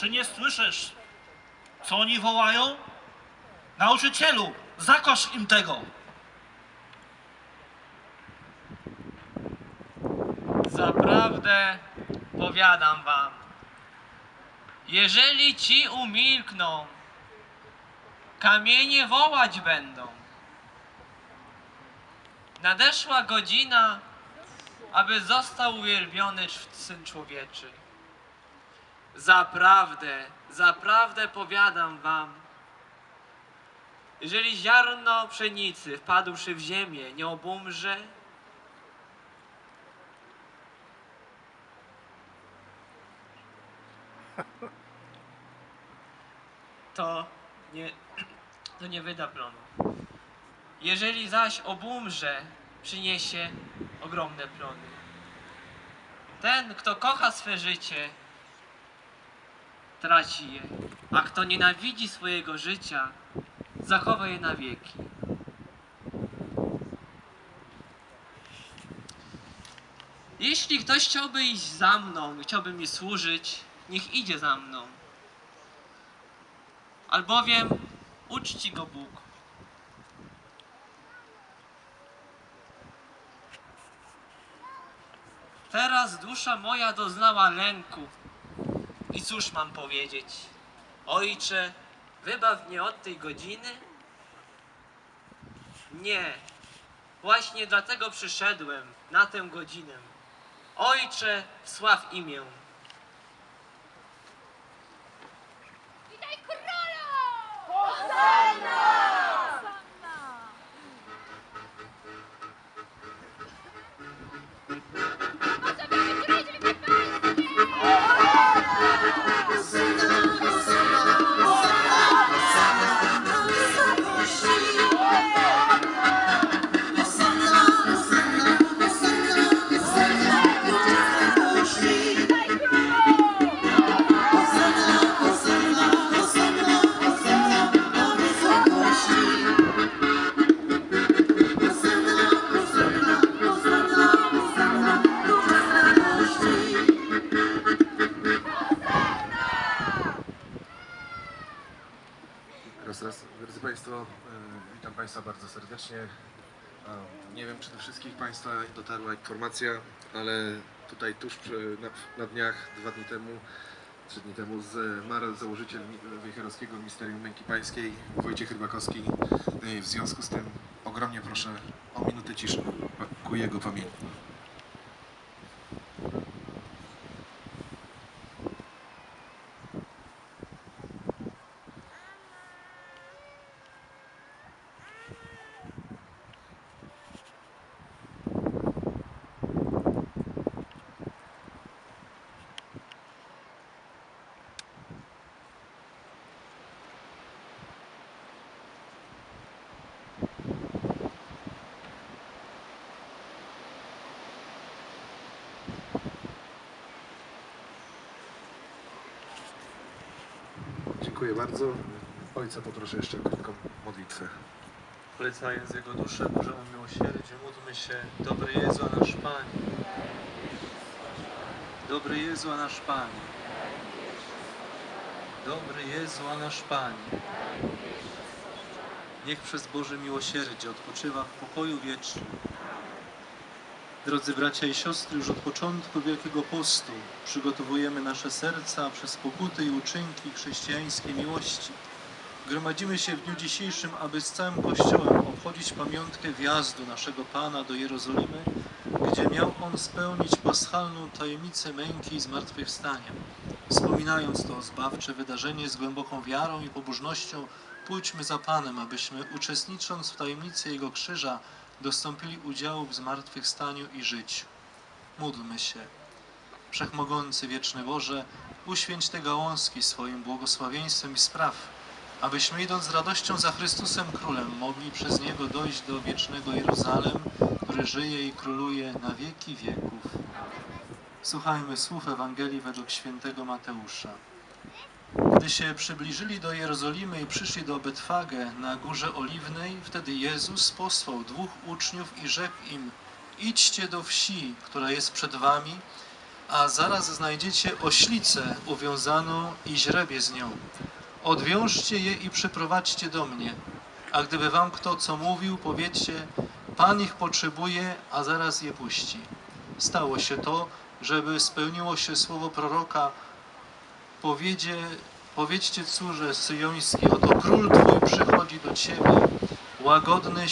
Czy nie słyszysz, co oni wołają? Nauczycielu, zakosz im tego. Zaprawdę powiadam wam, jeżeli ci umilkną, kamienie wołać będą. Nadeszła godzina, aby został uwielbiony Syn Człowieczy. Zaprawdę, zaprawdę powiadam wam, jeżeli ziarno pszenicy wpadłszy w ziemię nie obumrze, to nie, to nie wyda plonu. Jeżeli zaś obumrze, przyniesie ogromne plony. Ten, kto kocha swe życie, traci je, a kto nienawidzi swojego życia, zachowa je na wieki. Jeśli ktoś chciałby iść za mną, chciałby mi służyć, niech idzie za mną albowiem uczci go Bóg. Teraz dusza moja doznała lęku. I cóż mam powiedzieć? Ojcze, wybaw mnie od tej godziny? Nie. Właśnie dlatego przyszedłem na tę godzinę. Ojcze, sław imię. Drodzy Państwo, e, witam Państwa bardzo serdecznie. Nie wiem, czy do wszystkich Państwa dotarła informacja, ale tutaj tuż przy, na, na dniach, dwa dni temu, trzy dni temu, zmarł założyciel Mi- Wejherowskiego Ministerium Męki Pańskiej, Wojciech Rybakowski. E, W związku z tym ogromnie proszę o minutę ciszy ku jego pamięci. Dziękuję bardzo. Ojca poproszę jeszcze krótką modlitwę. Polecając Jego duszę Bożemu miłosierdziu, módlmy się, dobry Jezu, nasz Panie. Dobry Jezu, nasz Panie. Dobry Jezu, nasz Panie. Niech przez Boże miłosierdzie odpoczywa w pokoju wiecznym. Drodzy bracia i siostry, już od początku Wielkiego Postu przygotowujemy nasze serca przez pokuty i uczynki chrześcijańskiej miłości. Gromadzimy się w dniu dzisiejszym, aby z całym Kościołem obchodzić pamiątkę wjazdu naszego Pana do Jerozolimy, gdzie miał On spełnić paschalną tajemnicę męki i zmartwychwstania. Wspominając to zbawcze wydarzenie z głęboką wiarą i pobożnością, pójdźmy za Panem, abyśmy uczestnicząc w tajemnicy Jego krzyża, dostąpili udziału w zmartwychwstaniu i życiu. Módlmy się. Wszechmogący wieczny Boże, uświęć te gałązki swoim błogosławieństwem i spraw, abyśmy idąc z radością za Chrystusem Królem mogli przez Niego dojść do wiecznego Jeruzalem, który żyje i króluje na wieki wieków. Słuchajmy słów Ewangelii według świętego Mateusza. Gdy się przybliżyli do Jerozolimy i przyszli do Betfagę na Górze Oliwnej, wtedy Jezus posłał dwóch uczniów i rzekł im Idźcie do wsi, która jest przed wami, a zaraz znajdziecie oślicę uwiązaną i źrebie z nią. Odwiążcie je i przyprowadźcie do mnie. A gdyby wam kto co mówił, powiedzcie, Pan ich potrzebuje, a zaraz je puści. Stało się to, żeby spełniło się słowo proroka, powiedzie, powiedzcie córze syjońskiej, oto król Twój przychodzi do Ciebie, łagodny,